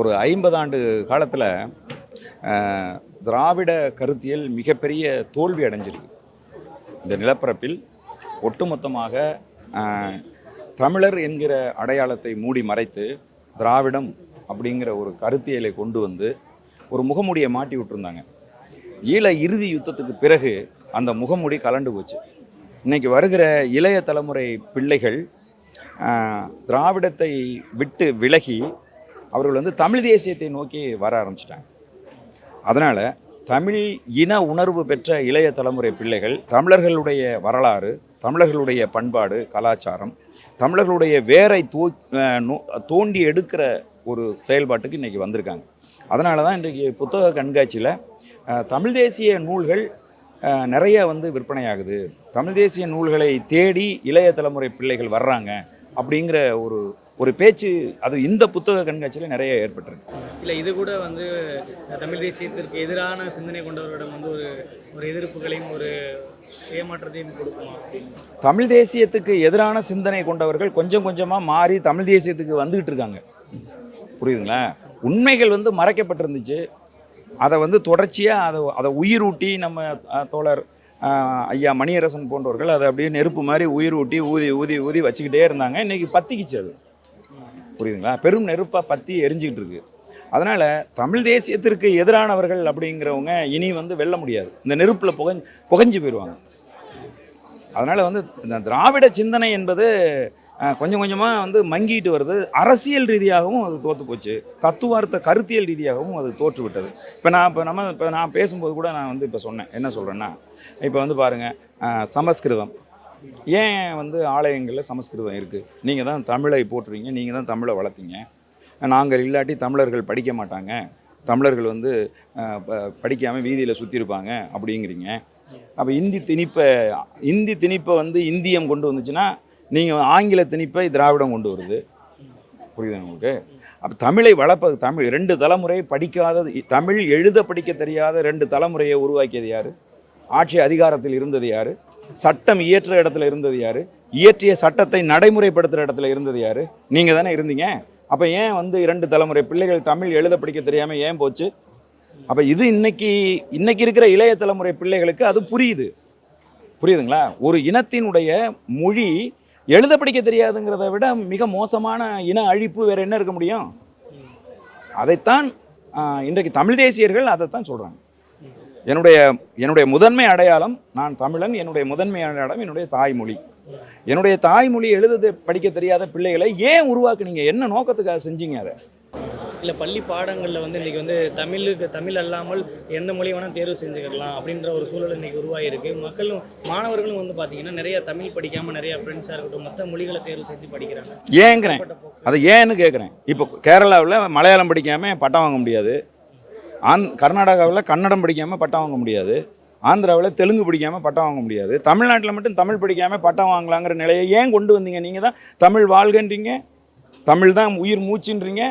ஒரு ஐம்பது ஆண்டு காலத்தில் திராவிட கருத்தியல் மிகப்பெரிய தோல்வி அடைஞ்சிருக்கு. இந்த நிலப்பரப்பில் ஒட்டுமொத்தமாக தமிழர் என்கிற அடையாளத்தை மூடி மறைத்து திராவிடம் அப்படிங்கிற ஒரு கருத்தியலை கொண்டு வந்து ஒரு முகமூடியை மாட்டி விட்டுருந்தாங்க. ஈழ இறுதி யுத்தத்துக்கு பிறகு அந்த முகமூடி கலண்டு போச்சு. இன்றைக்கி வருகிற இளைய தலைமுறை பிள்ளைகள் திராவிடத்தை விட்டு விலகி அவர்கள் வந்து தமிழ் தேசியத்தை நோக்கி வர ஆரம்பிச்சிட்டாங்க. அதனால் தமிழ் இன உணர்வு பெற்ற இளைய தலைமுறை பிள்ளைகள் தமிழர்களுடைய வரலாறு தமிழர்களுடைய பண்பாடு கலாச்சாரம் தமிழர்களுடைய வேரை தோ தோண்டி எடுக்கிற ஒரு செயல்பாட்டுக்கு இன்றைக்கி வந்திருக்காங்க. அதனால தான் இன்றைக்கி புத்தக கண்காட்சியில் தமிழ் தேசிய நூல்கள் நிறைய வந்து விற்பனையாகுது. தமிழ் தேசிய நூல்களை தேடி இளைய தலைமுறை பிள்ளைகள் வர்றாங்க அப்படிங்கிற ஒரு ஒரு பேச்சு அது இந்த புத்தக கண்காட்சியில் நிறைய ஏற்பட்டிருக்கு. இல்லை இது கூட வந்து தமிழ் தேசியத்திற்கு எதிரான சிந்தனை கொண்டவர்களிடம் வந்து ஒரு ஒரு எதிர்ப்புகளையும் ஒரு ஏமாற்றத்தையும் கொடுக்குமா? தமிழ் தேசியத்துக்கு எதிரான சிந்தனை கொண்டவர்கள் கொஞ்சம் கொஞ்சமாக மாறி தமிழ் தேசியத்துக்கு வந்துக்கிட்டு இருக்காங்க. புரியுதுங்களா? உண்மைகள் வந்து மறைக்கப்பட்டிருந்துச்சு. அதை வந்து தொடர்ச்சியாக அதை அதை உயிரூட்டி நம்ம தோழர் ஐயா மணியரசன் போன்றவர்கள் அதை அப்படியே நெருப்பு மாதிரி உயிரூட்டி ஊதி ஊதி ஊதி வச்சுக்கிட்டே இருந்தாங்க. இன்றைக்கி பற்றிக்கிச்சு அது. புரியுதுங்களா? பெரும் நெருப்பாக பற்றி எரிஞ்சிக்கிட்டு இருக்குது அதனால் தமிழ் தேசியத்திற்கு எதிரானவர்கள் அப்படிங்கிறவங்க இனி வந்து வெல்ல முடியாது. இந்த நெருப்பில் புகஞ்சு புகஞ்சு போயிடுவாங்க அதனால் வந்து இந்த திராவிட சிந்தனை என்பது கொஞ்சம் கொஞ்சமாக வந்து மங்கிட்டு வருது. அரசியல் ரீதியாகவும் அது தோற்று போச்சு. தத்துவார்த்த கருத்தியல் ரீதியாகவும் அது தோற்றுவிட்டது இப்போ நான் இப்போ நம்ம இப்போ நான் பேசும்போது கூட நான் வந்து இப்போ சொன்னேன். என்ன சொல்கிறேன்னா இப்போ வந்து பாருங்கள் சமஸ்கிருதம். ஏன் வந்து ஆலயங்களில் சமஸ்கிருதம் இருக்குது நீங்கள் தான் தமிழை போற்றுவீங்க நீங்கள் தான் தமிழை வளர்த்தீங்க. நாங்கள் இல்லாட்டி தமிழர்கள் படிக்க மாட்டாங்க. தமிழர்கள் வந்து படிக்காமல் வீதியில் சுற்றிருப்பாங்க அப்படிங்கிறீங்க. அப்போ இந்தி திணிப்பை இந்தி திணிப்பை வந்து இந்தியம் கொண்டு வந்துச்சுன்னா நீங்கள் ஆங்கில திணிப்பை திராவிடம் கொண்டு வருது. புரியுதா உங்களுக்கு? அப்போ தமிழை வளர்ப்பது தமிழ் ரெண்டு தலைமுறை படிக்காத தமிழ் எழுத படிக்க தெரியாத ரெண்டு தலைமுறையை உருவாக்கியது யார்? ஆட்சி அதிகாரத்தில் இருந்தது யார்? சட்டம் இயற்ற இடத்துல இருந்தது யார்? இயற்றிய சட்டத்தை நடைமுறைப்படுத்துகிற இடத்துல இருந்தது யார்? நீங்கள் தானே இருந்தீங்க. அப்போ ஏன் வந்து இரண்டு தலைமுறை பிள்ளைகள் தமிழ் எழுத படிக்க தெரியாமல் ஏன் போச்சு? அப்போ இது இன்னைக்கு இன்னைக்கு இருக்கிற இளைய தலைமுறை பிள்ளைகளுக்கு அது புரியுது. புரியுதுங்களா? ஒரு இனத்தினுடைய மொழி எழுத படிக்க தெரியாதுங்கிறத விட மிக மோசமான இன அழிப்பு வேறு என்ன இருக்க முடியும்? அதைத்தான் இன்றைக்கு தமிழ் தேசியர்கள் அதைத்தான் சொல்கிறாங்க என்னுடைய என்னுடைய முதன்மை அடையாளம் நான் தமிழன் என்னுடைய முதன்மை அடையாளம் என்னுடைய தாய்மொழி. என்னுடைய தாய்மொழி எழுத படிக்க தெரியாத பிள்ளைகளை ஏன் உருவாக்குனீங்க என்ன நோக்கத்துக்காக செஞ்சீங்க அதை? இல்லை பள்ளி பாடங்களில் வந்து இன்றைக்கி வந்து தமிழுக்கு தமிழ் அல்லாமல் எந்த மொழி வேணால் தேர்வு செஞ்சுக்கலாம் அப்படின்ற ஒரு சூழல் இன்றைக்கி உருவாகிருக்கு மக்களும் மாணவர்களும் வந்து பார்த்தீங்கன்னா நிறைய தமிழ் படிக்காமல் நிறைய ஃப்ரெண்ட்ஸாக இருக்கட்டும் மற்ற மொழிகளை தேர்வு செஞ்சு படிக்கிறாங்க. ஏங்கிறேன் அதை ஏன்னு கேட்குறேன் இப்போ கேரளாவில் மலையாளம் படிக்காமல் பட்டம் வாங்க முடியாது. ஆந் கர்நாடகாவில் கன்னடம் படிக்காமல் பட்டம் வாங்க முடியாது. ஆந்திராவில் தெலுங்கு படிக்காமல் பட்டம் வாங்க முடியாது. தமிழ்நாட்டில் மட்டும் தமிழ் படிக்காமல் பட்டம் வாங்கலாங்கிற நிலையை ஏன் கொண்டு வந்தீங்க? நீங்கள் தான் தமிழ் வாழ்கன்றீங்க. தமிழ் தான் உயிர் மூச்சுன்றீங்க.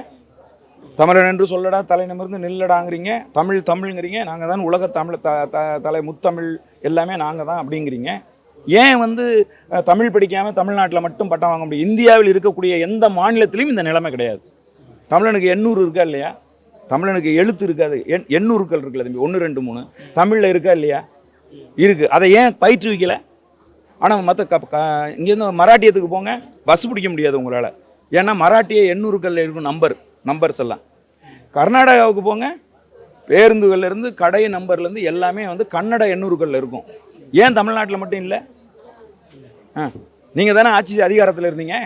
தமிழன் என்று சொல்லடா தலை நிமிர்ந்து நில்லடாங்கிறீங்க. தமிழ் தமிழ்ங்கிறீங்க. நாங்கள் தான் உலக தமிழ் த த தலை முத்தமிழ் எல்லாமே நாங்கள் தான் அப்படிங்கிறீங்க. ஏன் வந்து தமிழ் படிக்காமல் தமிழ்நாட்டில் மட்டும் பட்டம் வாங்க முடியும் இந்தியாவில் இருக்கக்கூடிய எந்த மாநிலத்திலையும் இந்த நிலைமை கிடையாது. தமிழனுக்கு எண்ணூறு இருக்கா இல்லையா? தமிழனுக்கு எழுத்து இருக்காது. எண் எண்ணூறுக்கள் இருக்குல்ல தம்பி. ஒன்று ரெண்டு மூணு. தமிழில் இருக்கா இல்லையா? இருக்குது அதை ஏன் பயிற்றுவிக்கலை? ஆனால் மற்ற க க இங்கேருந்து மராட்டியத்துக்கு போங்க. பஸ் பிடிக்க முடியாது உங்களால். ஏன்னா மராட்டிய எண்ணூறுக்கள் இருக்கும் நம்பர் நம்பர்ஸ் எல்லாம். கர்நாடகாவுக்கு போங்க. பேருந்துகள்லேருந்து கடை நம்பர்லேருந்து எல்லாமே வந்து கன்னட எண்ணூறுக்கல்ல இருக்கும். ஏன் தமிழ்நாட்டில் மட்டும் இல்லை? ஆ நீங்கள் தானே ஆட்சி அதிகாரத்தில் இருந்தீங்க?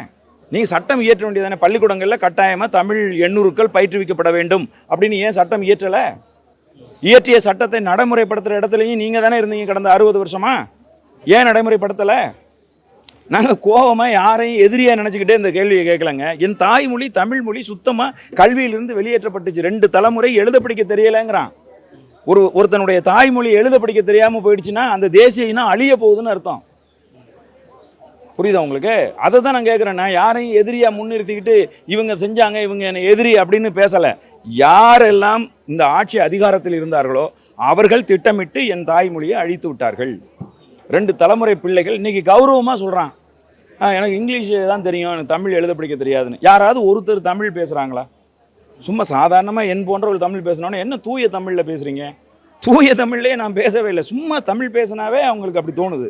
நீங்கள் சட்டம் இயற்ற வேண்டியதானே? பள்ளிக்கூடங்களில் கட்டாயமாக தமிழ் எண்ணூறுக்கள் பயிற்றுவிக்கப்பட வேண்டும். அப்படின்னு ஏன் சட்டம் இயற்றலை? இயற்றிய சட்டத்தை நடைமுறைப்படுத்துகிற இடத்துலையும் நீங்கள் தானே இருந்தீங்க கடந்த அறுபது வருஷமா? ஏன் நடைமுறைப்படுத்தலை? நாங்கள் கோபமாக யாரையும் எதிரியாக நினச்சிக்கிட்டே இந்த கேள்வியை கேட்கலங்க. என் தாய்மொழி தமிழ் மொழி சுத்தமாக கல்வியிலிருந்து வெளியேற்றப்பட்டுச்சு. ரெண்டு தலைமுறை எழுத படிக்க தெரியலைங்கிறான். ஒரு ஒருத்தனுடைய தாய்மொழி எழுத படிக்க தெரியாமல் போயிடுச்சுன்னா அந்த தேசிய இனம் அழிய போகுதுன்னு அர்த்தம். புரியுதா உங்களுக்கு? அதை தான் நான் கேட்குறேன் நான் யாரையும் எதிரியாக முன்னிறுத்திக்கிட்டு இவங்க செஞ்சாங்க இவங்க என்னை எதிரி அப்படின்னு பேசலை. யாரெல்லாம் இந்த ஆட்சி அதிகாரத்தில் இருந்தார்களோ அவர்கள் திட்டமிட்டு என் தாய்மொழியை அழித்து விட்டார்கள். ரெண்டு தலைமுறை பிள்ளைகள் இன்றைக்கி கௌரவமாக சொல்கிறான் எனக்கு இங்கிலீஷ் தான் தெரியும் எனக்கு தமிழ் எழுத படிக்க தெரியாதுன்னு. யாராவது ஒருத்தர் தமிழ் பேசுகிறாங்களா சும்மா சாதாரணமாக என் போன்றவர்கள் தமிழ் பேசினோன்னே என்ன தூய தமிழில் பேசுகிறீங்க தூய தமிழ்லேயே நான் பேசவே இல்லை. சும்மா தமிழ் பேசினாவே அவங்களுக்கு அப்படி தோணுது.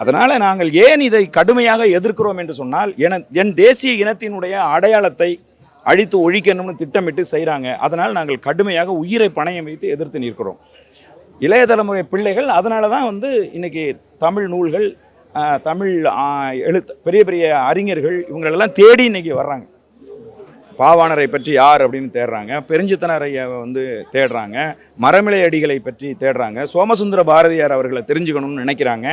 அதனால் நாங்கள் ஏன் இதை கடுமையாக எதிர்க்கிறோம் என்று சொன்னால் என என் தேசிய இனத்தினுடைய அடையாளத்தை அழித்து ஒழிக்கணும்னு திட்டமிட்டு செய்கிறாங்க அதனால் நாங்கள் கடுமையாக உயிரை பணையம் வைத்து எதிர்த்து நிற்கிறோம். இளைய தலைமுறை பிள்ளைகள் அதனால தான் வந்து இன்னைக்கு தமிழ் நூல்கள் தமிழ் எழுத்து பெரிய பெரிய அறிஞர்கள் இவங்களெல்லாம் தேடி இன்றைக்கி வர்றாங்க. பாவாணரை பற்றி யார் அப்படின்னு தேடுறாங்க. பெருஞ்சித்தனரையை வந்து தேடுறாங்க. மரமிலை அடிகளை பற்றி தேடுறாங்க. சோமசுந்தர பாரதியார் அவர்களை தெரிஞ்சுக்கணும்னு நினைக்கிறாங்க.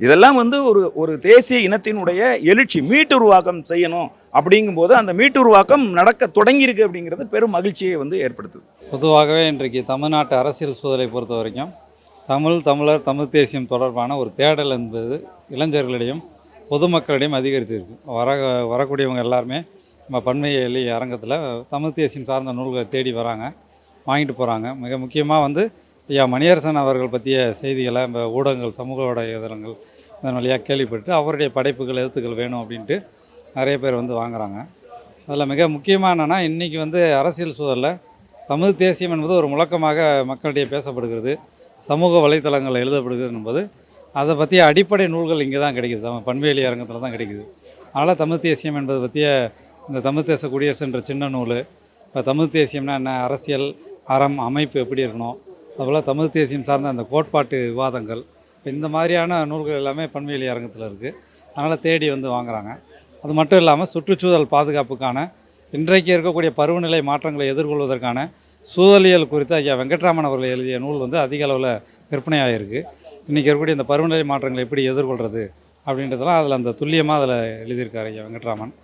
இதெல்லாம் வந்து ஒரு ஒரு தேசிய இனத்தினுடைய எழுச்சி மீட்டுருவாக்கம் செய்யணும் அப்படிங்கும்போது அந்த மீட்டுருவாக்கம் நடக்க தொடங்கியிருக்கு அப்படிங்கிறது பெரும் மகிழ்ச்சியை வந்து ஏற்படுத்துது. பொதுவாகவே இன்றைக்கு தமிழ்நாட்டு அரசியல் சூழலை பொறுத்த வரைக்கும் தமிழ் தமிழர் தமிழ் தேசியம் தொடர்பான ஒரு தேடல் என்பது இளைஞர்களிடையும் பொதுமக்களிடையும் அதிகரித்திருக்கு. வர வரக்கூடியவங்க எல்லாருமே நம்ம பன்மையலி அரங்கத்தில் தமிழ் தேசியம் சார்ந்த நூல்களை தேடி வராங்க வாங்கிட்டு போகிறாங்க மிக முக்கியமாக வந்து ஐயா மணியரசன் அவர்கள் பற்றிய செய்திகளை நம்ம ஊடகங்கள் சமூக ஊடகங்கள் இதன் வழியாக கேள்விப்பட்டு அவருடைய படைப்புகள் எழுத்துக்கள் வேணும் அப்படின்ட்டு நிறைய பேர் வந்து வாங்குறாங்க. அதில் மிக முக்கியமாக என்னென்னா இன்றைக்கி வந்து அரசியல் சூழலில் தமிழ் தேசியம் என்பது ஒரு முழக்கமாக மக்களிடையே பேசப்படுகிறது. சமூக வலைத்தளங்களில் எழுதப்படுகிறது என்பது அதை பற்றிய அடிப்படை நூல்கள் இங்கே தான் கிடைக்குது. நம்ம பண்பேலி அரங்கத்தில் தான் கிடைக்குது. அதனால் தமிழ் தேசியம் என்பது பற்றிய இந்த தமிழ் தேச குடியரசுன்ற சின்ன நூல். இப்போ தமிழ் தேசியம்னா என்ன? அரசியல் அறம் அமைப்பு எப்படி இருக்கணும்? அதுபோல் தமிழ் தேசியம் சார்ந்த அந்த கோட்பாட்டு விவாதங்கள். இந்த மாதிரியான நூல்கள் எல்லாமே பன்மையிலி அரங்கத்தில் இருக்குது அதனால் தேடி வந்து வாங்குறாங்க. அது மட்டும் இல்லாமல் சுற்றுச்சூழல் பாதுகாப்புக்கான இன்றைக்கு இருக்கக்கூடிய பருவநிலை மாற்றங்களை எதிர்கொள்வதற்கான சூழலியல் குறித்து ஐயா வெங்கட்ராமன் அவர்கள் எழுதிய நூல் வந்து அதிக அளவில் விற்பனையாகிருக்கு இன்றைக்கி இருக்கக்கூடிய இந்த பருவநிலை மாற்றங்களை எப்படி எதிர்கொள்கிறது அப்படின்றதெல்லாம் அதில் அந்த துல்லியமாக அதில் எழுதியிருக்கார் ஐயா வெங்கட்ராமன்.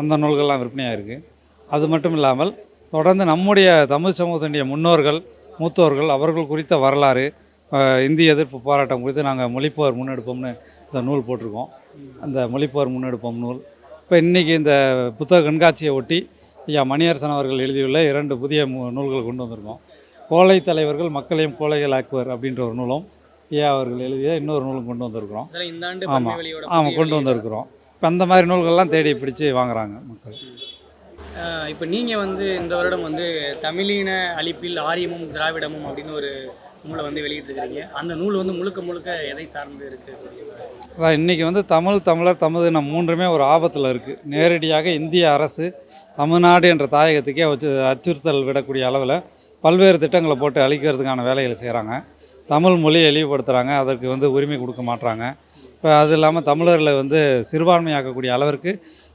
அந்த நூல்கள்லாம் விற்பனையாகிருக்கு அது மட்டும் இல்லாமல் தொடர்ந்து நம்முடைய தமிழ் சமூகத்தினுடைய முன்னோர்கள் மூத்தோர்கள் அவர்கள் குறித்த வரலாறு இந்திய எதிர்ப்பு போராட்டம் குறித்து நாங்கள் மொழிப்போர் முன்னெடுப்போம்னு இந்த நூல் போட்டிருக்கோம். அந்த மொழிப்போர் முன்னெடுப்போம் நூல். இப்போ இன்றைக்கி இந்த புத்தக கண்காட்சியை ஒட்டி ஐயா மணியரசன் அவர்கள் எழுதியுள்ள இரண்டு புதிய நூல்கள் கொண்டு வந்திருக்கோம். கோழை தலைவர்கள் மக்களையும் கோழைகள் ஆக்குவர் அப்படின்ற ஒரு நூலும் ஐயா அவர்கள் எழுதிய இன்னொரு நூலும் கொண்டு வந்திருக்கிறோம். ஆமாம் புதிய கொண்டு. வந்திருக்கிறோம். இப்போ அந்த மாதிரி நூல்கள்லாம் தேடி பிடிச்சு வாங்குறாங்க மக்கள். இப்போ நீங்கள் வந்து இந்த வருடம் வந்து தமிழின அழிப்பில் ஆரியமும் திராவிடமும் அப்படின்னு ஒரு நூலை வந்து வெளியிட்டிருக்கிறீங்க. அந்த நூல் வந்து முழுக்க முழுக்க எதை சார்ந்து இருக்கு? அதான் இன்றைக்கி வந்து தமிழ் தமிழர் தமிழ் இனம் மூன்றுமே ஒரு ஆபத்தில் இருக்குது நேரடியாக இந்திய அரசு தமிழ்நாடு என்ற தாயகத்துக்கே வச்சு அச்சுறுத்தல் விடக்கூடிய அளவில் பல்வேறு திட்டங்களை போட்டு அழிக்கிறதுக்கான வேலைகளை செய்கிறாங்க தமிழ் மொழியை இழிவுபடுத்துகிறாங்க அதற்கு வந்து உரிமை கொடுக்க மாட்றாங்க. இப்போ அது இல்லாமல் தமிழர்களை வந்து சிறுபான்மையாக்கக்கூடிய அளவிற்கு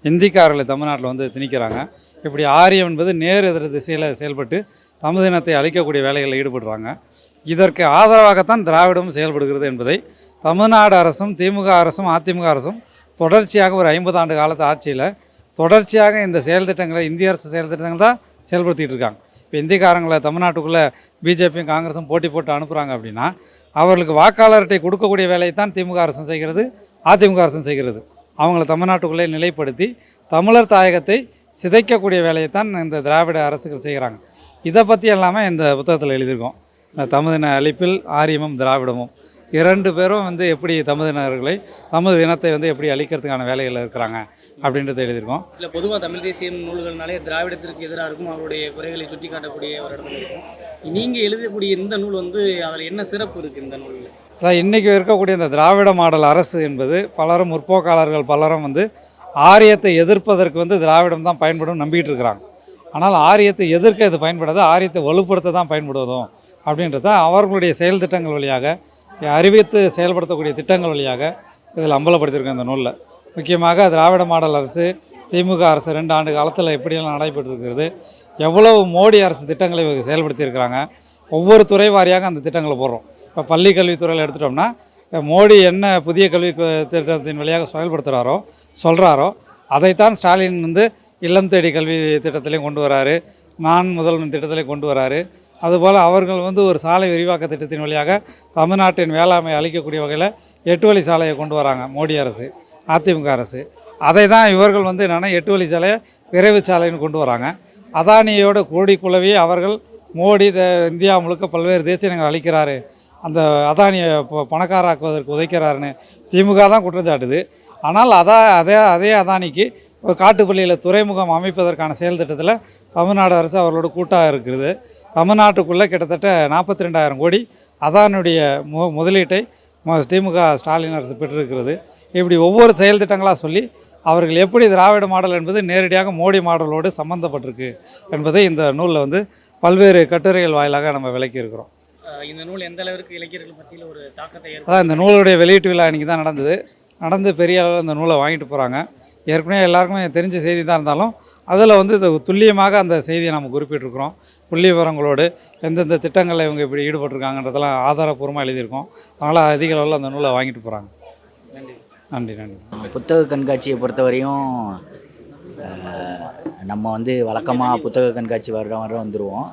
இந்திக்காரர்களை தமிழ்நாட்டில் வந்து திணிக்கிறாங்க. இப்படி ஆரியம் என்பது நேர் எதிர் திசையில் செயல்பட்டு தமிழ் இனத்தை அழிக்கக்கூடிய வேலைகளில் ஈடுபடுறாங்க. இதற்கு ஆதரவாகத்தான் திராவிடமும் செயல்படுகிறது என்பதை தமிழ்நாடு அரசும் திமுக அரசும் அதிமுக அரசும் தொடர்ச்சியாக ஒரு ஐம்பது ஆண்டு காலத்து ஆட்சியில் தொடர்ச்சியாக இந்த செயல் திட்டங்களை இந்திய அரசு செயல் திட்டங்கள் தான் செயல்படுத்திகிட்டு இருக்காங்க. இப்போ இந்திக்காரங்களை தமிழ்நாட்டுக்குள்ளே பிஜேபியும் காங்கிரஸும் போட்டி போட்டு அனுப்புகிறாங்க அப்படின்னா அவர்களுக்கு வாக்காளர்கிட்ட கொடுக்கக்கூடிய வேலையை தான் திமுக அரசும் செய்கிறது அதிமுக அரசும் செய்கிறது. அவங்கள தமிழ்நாட்டுக்குள்ளே நிலைப்படுத்தி தமிழர் தாயகத்தை சிதைக்கக்கூடிய வேலையை தான் இந்த திராவிட அரசுகள் செய்கிறாங்க. இதை பற்றி எல்லாமே இந்த புத்தகத்தில் எழுதியிருக்கோம். இந்த தமிழின அழிப்பில் ஆரியமும் திராவிடமும். இரண்டு பேரும் வந்து எப்படி தமிழினர்களை தமிழ் இனத்தை வந்து எப்படி அழிக்கிறதுக்கான வேலைகளில் இருக்கிறாங்க அப்படின்றத எழுதியிருக்கோம். இல்லை பொதுவாக தமிழ் தேசியம் நூல்கள்னாலே திராவிடத்திற்கு எதிராக இருக்கும் அவருடைய குறைகளை சுட்டி காட்டக்கூடிய ஒரு இடத்துல இருக்கும். நீங்கள் எழுதக்கூடிய இந்த நூல் வந்து அதில் என்ன சிறப்பு இருக்குது இந்த நூலில்? அதான் இன்றைக்கி இருக்கக்கூடிய இந்த திராவிட மாடல் அரசு என்பது பலரும் முற்போக்காளர்கள் பலரும் வந்து ஆரியத்தை எதிர்ப்பதற்கு வந்து திராவிடம் தான் பயன்படும் நம்பிக்கிட்டு இருக்கிறாங்க. ஆனால் ஆரியத்தை எதிர்க்க இது பயன்படாது ஆரியத்தை வலுப்படுத்த தான் பயன்படுவதும் அப்படின்றத அவர்களுடைய செயல் திட்டங்கள் வழியாக அறிவித்து செயல்படுத்தக்கூடிய திட்டங்கள் வழியாக இதில் அம்பலப்படுத்தியிருக்கோம் இந்த நூலில். முக்கியமாக திராவிட மாடல் அரசு திமுக அரசு ரெண்டு ஆண்டு காலத்தில் எப்படியெல்லாம் நடைபெற்றிருக்கிறது எவ்வளவு மோடி அரசு திட்டங்களை இவங்க செயல்படுத்தியிருக்கிறாங்க ஒவ்வொரு துறை வாரியாக அந்த திட்டங்களை போடுறோம். இப்போ பள்ளி கல்வித்துறையில் எடுத்துட்டோம்னா மோடி என்ன புதிய கல்வி திட்டத்தின் வழியாக செயல்படுத்துகிறாரோ சொல்கிறாரோ அதைத்தான் ஸ்டாலின் வந்து இல்லம் தேடி கல்வி திட்டத்திலையும் கொண்டு வராரு நான் முதல்வன் திட்டத்திலையும் கொண்டு வராரு அதுபோல் அவர்கள் வந்து ஒரு சாலை விரிவாக்க திட்டத்தின் வழியாக தமிழ்நாட்டின் வேளாண்மை அளிக்கக்கூடிய வகையில் எட்டு வழி சாலையை கொண்டு வராங்க மோடி அரசு அதிமுக அரசு. அதை தான் இவர்கள் வந்து என்னென்னா எட்டு வழி சாலையை விரைவு சாலைன்னு கொண்டு வராங்க. அதானியோட கோடி குழவி அவர்கள் மோடி த- இந்தியா முழுக்க பல்வேறு தேசியங்கள் அளிக்கிறாரு அந்த அதானியை பணக்காராக்குவதற்கு உதைக்கிறாருன்னு திமுக தான் குற்றம் சாட்டுது ஆனால் அதா அதே அதே அதானிக்கு ஒரு காட்டுப்பள்ளியில் துறைமுகம் அமைப்பதற்கான செயல் திட்டத்தில் தமிழ்நாடு அரசு அவர்களோட கூட்டாக இருக்கிறது. தமிழ்நாட்டுக்குள்ளே கிட்டத்தட்ட நாற்பத்தி ரெண்டாயிரம் கோடி அதானுடைய மு முதலீட்டை திமுக ஸ்டாலின் அரசு பெற்றிருக்கிறது. இப்படி ஒவ்வொரு செயல் திட்டங்களாக சொல்லி அவர்கள் எப்படி திராவிட மாடல் என்பது நேரடியாக மோடி மாடலோடு சம்பந்தப்பட்டிருக்கு என்பதை இந்த நூலில் வந்து பல்வேறு கட்டுரைகள் வாயிலாக நம்ம விளக்கியிருக்கிறோம். இந்த நூல் எந்த அளவிற்கு இளைஞர்கள் மத்தியில் ஒரு தாக்கத்தை அதான் இந்த நூலுடைய வெளியீட்டு விழா இன்றைக்கி தான் நடந்தது. நடந்து பெரிய அளவில் இந்த நூலை வாங்கிட்டு போகிறாங்க ஏற்கனவே எல்லாருக்குமே தெரிஞ்ச செய்தி தான் இருந்தாலும் அதில் வந்து இது துல்லியமாக அந்த செய்தியை நம்ம குறிப்பிட்டிருக்கிறோம். புள்ளி விவரங்களோடு எந்தெந்த திட்டங்களில் இவங்க இப்படி ஈடுபட்டிருக்காங்கன்றதெல்லாம் ஆதாரப்பூர்வமாக எழுதியிருக்கோம். அதனால் அதிக அளவில் அந்த நூலை வாங்கிட்டு போகிறாங்க. நன்றி. நன்றி நன்றி. புத்தக கண்காட்சியை பொறுத்தவரையும் நம்ம வந்து வழக்கமாக புத்தக கண்காட்சி வருடம் வருடம் வந்துடுவோம்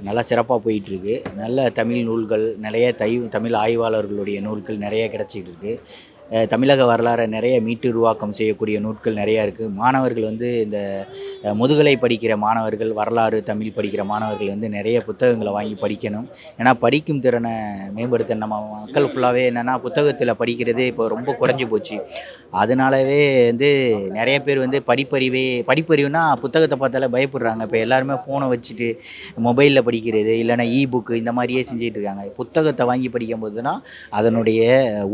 நல்லா சிறப்பாக போயிட்டுருக்கு. நல்ல தமிழ் நூல்கள் நிறைய தை தமிழ் ஆய்வாளர்களுடைய நூல்கள் நிறைய கிடச்சிட்டு இருக்கு. அஹ், தமிழக வரலாறை நிறைய மீட்டு உருவாக்கம் செய்யக்கூடிய நூட்கள் நிறையா இருக்குது மாணவர்கள் வந்து இந்த முதுகலை படிக்கிற மாணவர்கள் வரலாறு தமிழ் படிக்கிற மாணவர்கள் வந்து நிறைய புத்தகங்களை வாங்கி படிக்கணும். ஏன்னா படிக்கும் திறனை மேம்படுத்த நம்ம மக்கள் ஃபுல்லாகவே என்னென்னா புத்தகத்தில் படிக்கிறதே இப்போ ரொம்ப குறைஞ்சி போச்சு. அதனாலவே வந்து நிறைய பேர் வந்து படிப்பறிவே படிப்பறிவுனா புத்தகத்தை பார்த்தாலே பயப்படுறாங்க. இப்போ எல்லாருமே ஃபோனை வச்சுட்டு மொபைலில் படிக்கிறது இல்லைன்னா இ புக்கு இந்த மாதிரியே செஞ்சுட்டு இருக்காங்க. புத்தகத்தை வாங்கி படிக்கும் போதுனா அதனுடைய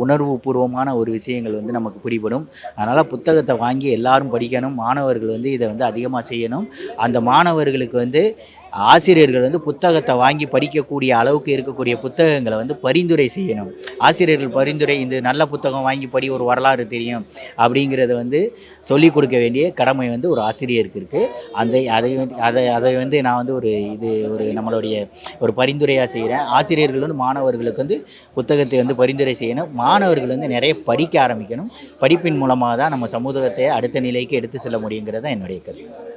உணர்வு பூர்வமான ஒரு விஷயங்கள் வந்து நமக்கு பிடிபடும். அதனால் புத்தகத்தை வாங்கி எல்லாரும் படிக்கணும். மாணவர்கள் வந்து இதை வந்து அதிகமாக செய்யணும். அந்த மாணவர்களுக்கு வந்து ஆசிரியர்கள் வந்து புத்தகத்தை வாங்கி படிக்கக்கூடிய அளவுக்கு இருக்கக்கூடிய புத்தகங்களை வந்து பரிந்துரை செய்யணும். ஆசிரியர்கள் பரிந்துரை இந்த நல்ல புத்தகம் வாங்கி படி ஒரு வரலாறு தெரியும். அப்படிங்கிறத வந்து சொல்லிக் கொடுக்க வேண்டிய கடமை வந்து ஒரு ஆசிரியருக்கு இருக்குது அந்த அதை வந்து- அதை அதை வந்து நான் வந்து ஒரு இது ஒரு நம்மளுடைய ஒரு பரிந்துரையாக செய்கிறேன் ஆசிரியர்கள் வந்து மாணவர்களுக்கு வந்து புத்தகத்தை வந்து பரிந்துரை செய்யணும். மாணவர்கள் வந்து நிறைய படிக்க ஆரம்பிக்கணும். படிப்பின் மூலமாக தான் நம்ம சமூகத்தை அடுத்த நிலைக்கு எடுத்து செல்ல முடியுங்கிறது தான் என்னுடைய கருத்து.